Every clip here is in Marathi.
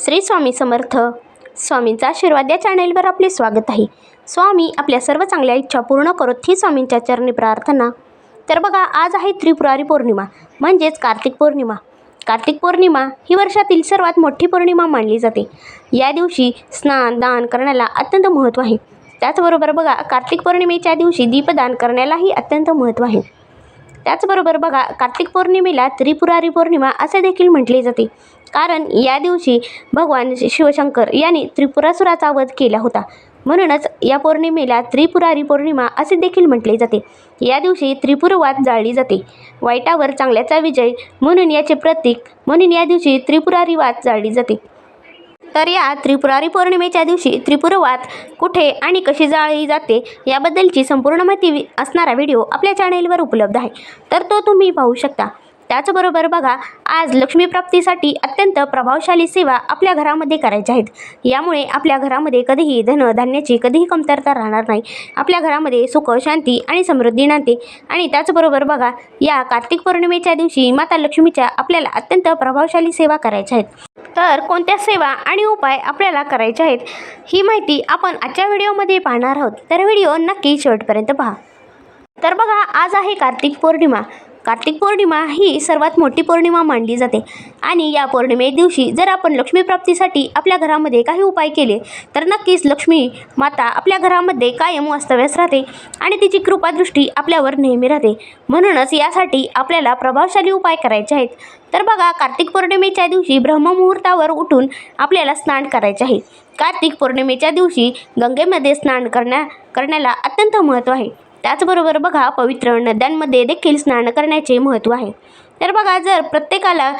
श्री स्वामी समर्थ. स्वामींचा आशीर्वाद या चॅनेलवर आपले स्वागत आहे. स्वामी आपल्या सर्व चांगल्या इच्छा पूर्ण करत ही स्वामींच्या चरणी प्रार्थना. तर बघा आज आहे त्रिपुरारी पौर्णिमा म्हणजेच कार्तिक पौर्णिमा. कार्तिक पौर्णिमा ही वर्षातील सर्वात मोठी पौर्णिमा मानली जाते. या दिवशी स्नान दान करण्याला अत्यंत महत्त्व आहे. त्याचबरोबर बघा कार्तिक पौर्णिमेच्या दिवशी दीपदान करण्यालाही अत्यंत महत्त्व आहे. त्याचबरोबर बघा कार्तिक पौर्णिमेला त्रिपुरारी पौर्णिमा असे देखील म्हटले जाते. कारण या दिवशी भगवान शिवशंकर यांनी त्रिपुरासुराचा वध केला होता. म्हणूनच या पौर्णिमेला त्रिपुरारी पौर्णिमा असे देखील म्हटले जाते. या दिवशी त्रिपुरवाद जाळली जाते. वाईटावर चांगल्याचा विजय म्हणून याचे प्रतीक म्हणून या दिवशी त्रिपुरारी वाद जाळली जाते. तर या त्रिपुरारी पौर्णिमेच्या दिवशी त्रिपुरवात कुठे आणि कशी जाळली जाते याबद्दलची संपूर्ण माहिती असणारा व्हिडिओ आपल्या चॅनेलवर उपलब्ध आहे. तर तो तुम्ही पाहू शकता. त्याचबरोबर बघा आज लक्ष्मीप्राप्तीसाठी अत्यंत प्रभावशाली सेवा आपल्या घरामध्ये करायच्या आहेत. यामुळे आपल्या घरामध्ये कधीही धन धान्याची कधीही कमतरता राहणार नाही. आपल्या घरामध्ये सुख शांती आणि समृद्धी नांदते. आणि त्याचबरोबर बघा या कार्तिक पौर्णिमेच्या दिवशी माता लक्ष्मीच्या आपल्याला अत्यंत प्रभावशाली सेवा करायच्या आहेत. तर कोणत्या सेवा आणि उपाय आपल्याला करायचे आहेत ही माहिती आपण आजच्या व्हिडिओमध्ये पाहणार आहोत. तर व्हिडिओ नक्की शेवटपर्यंत पहा. तर बघा आज आहे कार्तिक पौर्णिमा. कार्तिक पौर्णिमा ही सर्वात मोठी पौर्णिमा मानली जाते. आणि या पौर्णिमे दिवशी जर आपण लक्ष्मीप्राप्तीसाठी आपल्या घरामध्ये काही उपाय केले तर नक्कीच लक्ष्मी माता आपल्या घरामध्ये कायम वास्तव्यास राहते आणि तिची कृपादृष्टी आपल्यावर नेहमी राहते. म्हणूनच यासाठी आपल्याला प्रभावशाली उपाय करायचे आहेत. तर बघा कार्तिक पौर्णिमेच्या दिवशी ब्रह्ममुहूर्तावर उठून आपल्याला स्नान करायचे आहे. कार्तिक पौर्णिमेच्या दिवशी गंगेमध्ये स्नान करण्या करण्याला अत्यंत महत्त्व आहे. त्याचबरोबर बघा पवित्र नद्यांमध्ये देखील स्नान करण्याचे महत्त्व आहे. तर बघा जर प्रत्येकाला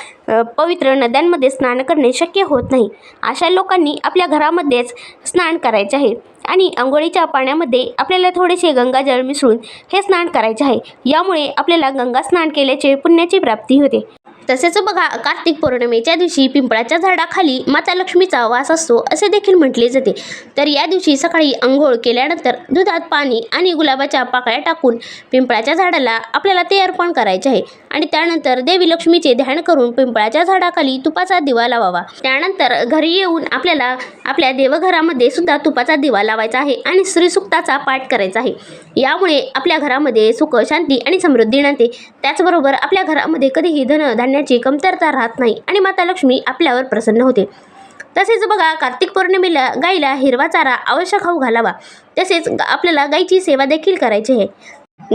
पवित्र नद्यांमध्ये स्नान करणे शक्य होत नाही अशा लोकांनी आपल्या घरामध्येच स्नान करायचे आहे. आणि आंघोळीच्या पाण्यामध्ये आपल्याला थोडेसे गंगाजळ मिसळून हे स्नान करायचे आहे. यामुळे आपल्याला गंगा स्नान केल्याचे पुण्याची प्राप्ती होते. तसेच बघा कार्तिक पौर्णिमेच्या दिवशी पिंपळाच्या झाडाखाली माता लक्ष्मीचा वास असतो असे देखील म्हटले जाते. तर या दिवशी सकाळी आंघोळ केल्यानंतर दुधात पाणी आणि गुलाबाच्या पाकळ्या टाकून पिंपळाच्या झाडाला आपल्याला ते अर्पण करायचे आहे. आणि त्यानंतर देवी लक्ष्मीचे ध्यान करून पिंपळाच्या झाडाखाली तुपाचा दिवा लावावा. त्यानंतर घरी येऊन आपल्याला आपल्या देवघरामध्ये सुद्धा तुपाचा दिवा लावायचा आहे आणि श्रीसुक्ताचा पाठ करायचा आहे. यामुळे आपल्या घरामध्ये सुख शांती आणि समृद्धी नांदते. त्याचबरोबर आपल्या घरामध्ये कधीही धन देण्याची कमतरता राहत नाही आणि माता लक्ष्मी आपल्यावर प्रसन्न होते. तसेच बघा कार्तिक पौर्णिमेला गाईला हिरवा चारा अवश्य खाऊ घालावा. तसेच आपल्याला गाईची सेवा देखील करायची आहे.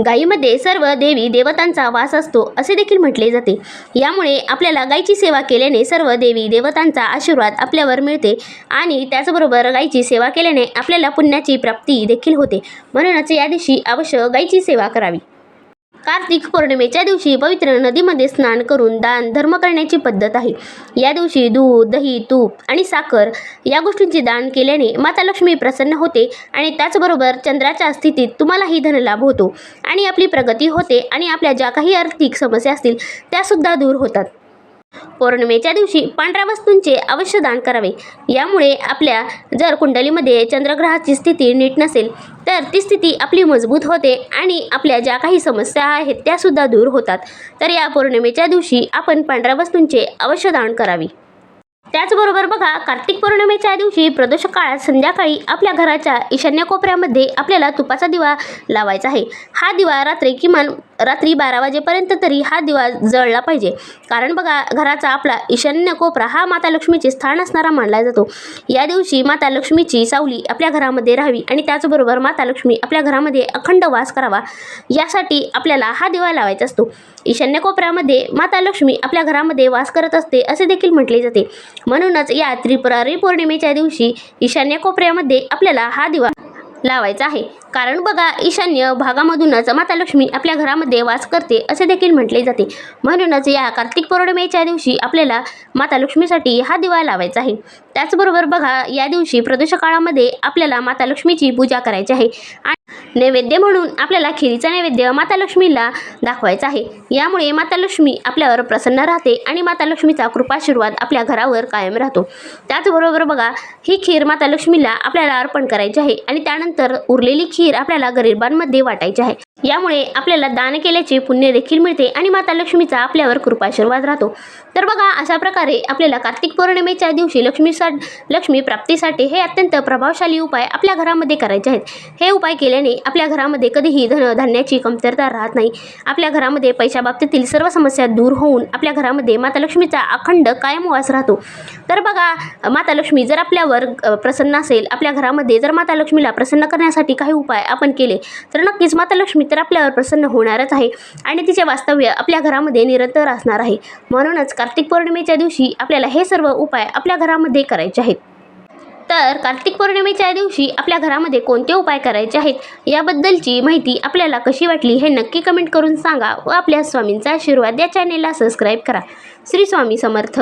गायीमध्ये सर्व देवी देवतांचा वास असतो असे देखील म्हटले जाते. यामुळे आपल्याला गायीची सेवा केल्याने सर्व देवी देवतांचा आशीर्वाद आपल्यावर मिळते आणि त्याचबरोबर गायीची सेवा केल्याने आपल्याला पुण्याची प्राप्ती देखील होते. म्हणूनच या दिवशी अवश्य गायीची सेवा करावी. कार्तिक पौर्णिमेच्या दिवशी पवित्र नदीमध्ये स्नान करून दान धर्म करण्याची पद्धत आहे. या दिवशी दूध दही तूप आणि साखर या गोष्टींचे दान केल्याने माता लक्ष्मी प्रसन्न होते आणि त्याचबरोबर चंद्राच्या स्थितीत तुम्हालाही धनलाभ होतो आणि आपली प्रगती होते आणि आपल्या ज्या काही आर्थिक समस्या असतील त्यासुद्धा दूर होतात. पौर्णिमेच्या दिवशी पांढऱ्या वस्तूंचे अवश्य दान करावे. यामुळे आपल्या जर कुंडलीमध्ये चंद्रग्रहाची स्थिती नीट नसेल तर ती स्थिती आपली मजबूत होते आणि आपल्या ज्या काही समस्या आहेत त्यासुद्धा दूर होतात. तर या पौर्णिमेच्या दिवशी आपण पांढऱ्या वस्तूंचे अवश्य दान करावे. त्याचबरोबर बघा कार्तिक पौर्णिमेच्या दिवशी प्रदोष काळात संध्याकाळी आपल्या घराच्या ईशान्य कोपऱ्यामध्ये आपल्याला तुपाचा दिवा लावायचा आहे. हा दिवा रात्री किमान रात्री बारा वाजेपर्यंत तरी हा दिवा जळला पाहिजे. कारण बघा घराचा आपला ईशान्य कोपरा हा माता लक्ष्मीचे स्थान असणारा मानला जातो. या दिवशी माता लक्ष्मीची सावली आपल्या घरामध्ये राहावी आणि त्याचबरोबर माता लक्ष्मी आपल्या घरामध्ये अखंड वास करावा यासाठी आपल्याला हा दिवा लावायचा असतो. ईशान्य कोपऱ्यामध्ये माता लक्ष्मी आपल्या घरामध्ये वास करत असते असे देखील म्हटले जाते. म्हणूनच या त्रिपुरारी पौर्णिमेच्या दिवशी ईशान्य कोपऱ्यामध्ये आपल्याला हा दिवा लावायचा आहे. कारण बघा ईशान्य भागामधूनच माता लक्ष्मी आपल्या घरामध्ये वास करते असे देखील म्हटले जाते. म्हणूनच या कार्तिक पौर्णिमेच्या दिवशी आपल्याला माता लक्ष्मीसाठी हा दिवा लावायचा आहे. त्याचबरोबर बघा या दिवशी प्रदोष काळामध्ये आपल्याला माता लक्ष्मीची पूजा करायची आहे. आणि नैवेद्य म्हणून आपल्याला खिरीचा नैवेद्य माता लक्ष्मीला दाखवायचा आहे. यामुळे माता लक्ष्मी आपल्यावर प्रसन्न राहते आणि माता लक्ष्मीचा कृपाशीर्वाद आपल्या घरावर कायम राहतो. त्याचबरोबर बघा ही खीर माता लक्ष्मीला आपल्याला अर्पण करायची आहे आणि त्यानंतर उरलेली खीर आपल्याला गरिबांमध्ये वाटायची आहे. यामुळे आपल्याला दान केल्याचे पुण्य देखील मिळते आणि माता लक्ष्मीचा आपल्यावर कृपाशीर्वाद राहतो. तर बघा अशा प्रकारे आपल्याला कार्तिक पौर्णिमेच्या दिवशी लक्ष्मीसा लक्ष्मी प्राप्तीसाठी हे अत्यंत प्रभावशाली उपाय आपल्या घरामध्ये करायचे आहेत. हे उपाय केल्याने आपल्या घरामध्ये कधीही धन धान्याची कमतरता राहत नाही. आपल्या घरामध्ये पैशाबाबतीतील सर्व समस्या दूर होऊन आपल्या घरामध्ये माता लक्ष्मीचा अखंड कायम वास राहतो. तर बघा माता लक्ष्मी जर आपल्यावर प्रसन्न असेल आपल्या घरामध्ये जर माता लक्ष्मीला प्रसन्न करण्यासाठी काही उपाय आपण केले तर नक्कीच माता लक्ष्मी तर आपल्यावर प्रसन्न होणारच आहे आणि तिचे वास्तव्य आपल्या घरामध्ये निरंतर असणार आहे. म्हणूनच कार्तिक पौर्णिमेच्या दिवशी आपल्याला हे सर्व उपाय आपल्या घरामध्ये करायचे आहेत. तर कार्तिक पौर्णिमेच्या दिवशी आपल्या घरामध्ये कोणते उपाय करायचे आहेत याबद्दलची माहिती आपल्याला कशी वाटली हे नक्की कमेंट करून सांगा व आपल्या स्वामींचा आशीर्वाद या चॅनेलला सबस्क्राईब करा. श्री स्वामी समर्थ.